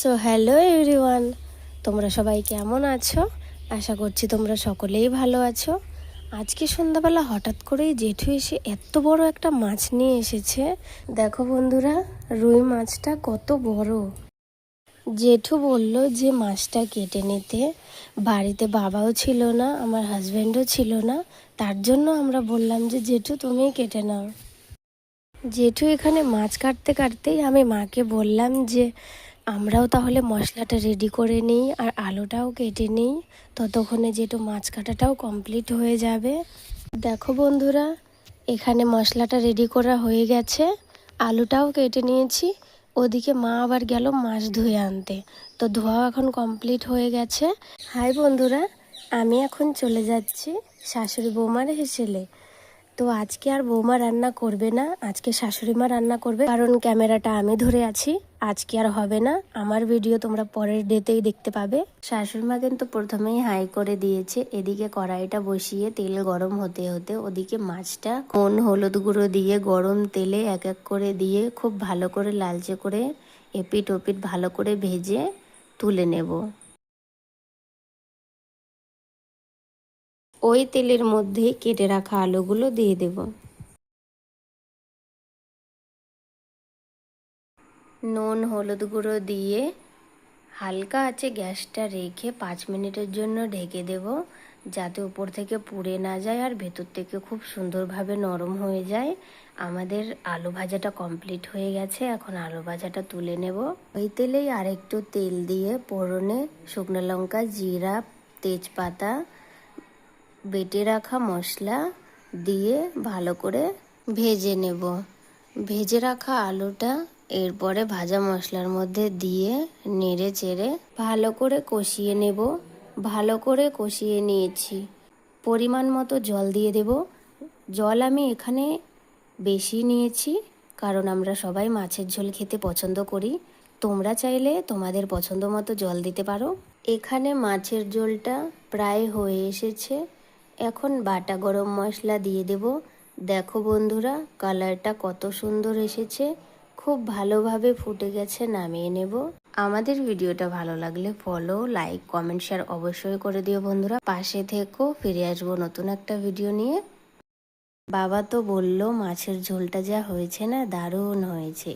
So hello everyone, তোমরা সবাই কেমন আছো? আশা করছি তোমরা সকলেই ভালো আছো। আজকে সন্ধ্যাবেলা হঠাৎ করেই জেঠু এসে এত বড় একটা মাছ নিয়ে এসেছে। দেখো বন্ধুরা, রুই মাছটা কত বড়। জেঠু বলল যে মাছটা কেটে নিতে। বাড়িতে বাবাও ছিল না, আমার হাজব্যান্ডও ছিল না। তার জন্য আমরা বললাম যে, জেঠু, তুমিই কেটে নাও। জেঠু এখানে মাছ কাটতে কাটতেই আমি মাকে বললাম যে আমরাও তাহলে মশলাটা রেডি করে নিই আর আলুটাও কেটে নিই। ততক্ষণে জেঠু মাছ কাটাটাও কমপ্লিট হয়ে যাবে। দেখো বন্ধুরা, এখানে মশলাটা রেডি করা হয়ে গেছে। আলুটাও কেটে নিয়েছি। ওদিকে মা আবার গেল মাছ ধুয়ে আনতে। তো ধোয়া এখন কমপ্লিট হয়ে গেছে। হাই বন্ধুরা, আমি এখন চলে যাচ্ছি শাশুড়ি বৌমার হেসেলে। তো আজকে আর বৌমা রান্না করবে না, আজকে শাশুড়ি মা রান্না করবে। কারণ ক্যামেরাটা আমি ধরে আছি, আজকে আর হবে না। আমার ভিডিও তোমরা পরের ডেতেই দেখতে পাবে। শাশুড়ি মা কিন্তু প্রথমেই হাই করে দিয়েছে, এদিকে কড়াইটা বসিয়ে তেল গরম হতে হতে ওদিকে মাছটা কোন হলুদ গুঁড়ো দিয়ে গরম তেলে এক এক করে দিয়ে খুব ভালো করে লালচে করে এপিট ওপিট ভালো করে ভেজে তুলে নেব। ওই তেলের মধ্যে কেটে রাখা আলুগুলো দিয়ে দেব। নুন, হলুদ গুঁড়ো দিয়ে হালকা আছে গ্যাসটা রেখে পাঁচ মিনিটের জন্য ঢেকে দেব, যাতে উপর থেকে পুড়ে না যায় আর ভেতর থেকে খুব সুন্দরভাবে নরম হয়ে যায়। আমাদের আলু ভাজাটা কমপ্লিট হয়ে গেছে, এখন আলু ভাজাটা তুলে নেব। ওই তেলেই আরেকটু তেল দিয়ে পোড়নে শুকনো লঙ্কা, জিরা, তেজপাতা বেটে রাখা মশলা দিয়ে ভালো করে ভেজে নেব। ভেজে রাখা আলুটা এরপরে ভাজা মশলার মধ্যে দিয়ে নেড়ে চেড়ে ভালো করে কষিয়ে নেব। ভালো করে কষিয়ে নিয়েছি। পরিমাণ মতো জল দিয়ে দেব। জল আমি এখানে বেশি নিয়েছি, কারণ আমরা সবাই মাছের ঝোল খেতে পছন্দ করি। তোমরা চাইলে তোমাদের পছন্দ মতো জল দিতে পারো। এখানে মাছের ঝোলটা প্রায় হয়ে এসেছে। এখন বাটা গরম মশলা দিয়ে দেব। দেখো বন্ধুরা, কালারটা কত সুন্দর এসেছে। খুব ভালোভাবে ফুটে গেছে, নামিয়ে নেব। আমাদের ভিডিওটা ভালো লাগলে ফলো লাইক কমেন্ট শেয়ার অবশ্যই করে দিও বন্ধুরা। পাশে থেকো, ফিরে আসব নতুন একটা ভিডিও নিয়ে। বাবা তো বলল, মাছের ঝোলটা যা হয়েছে না, দারুণ হয়েছে।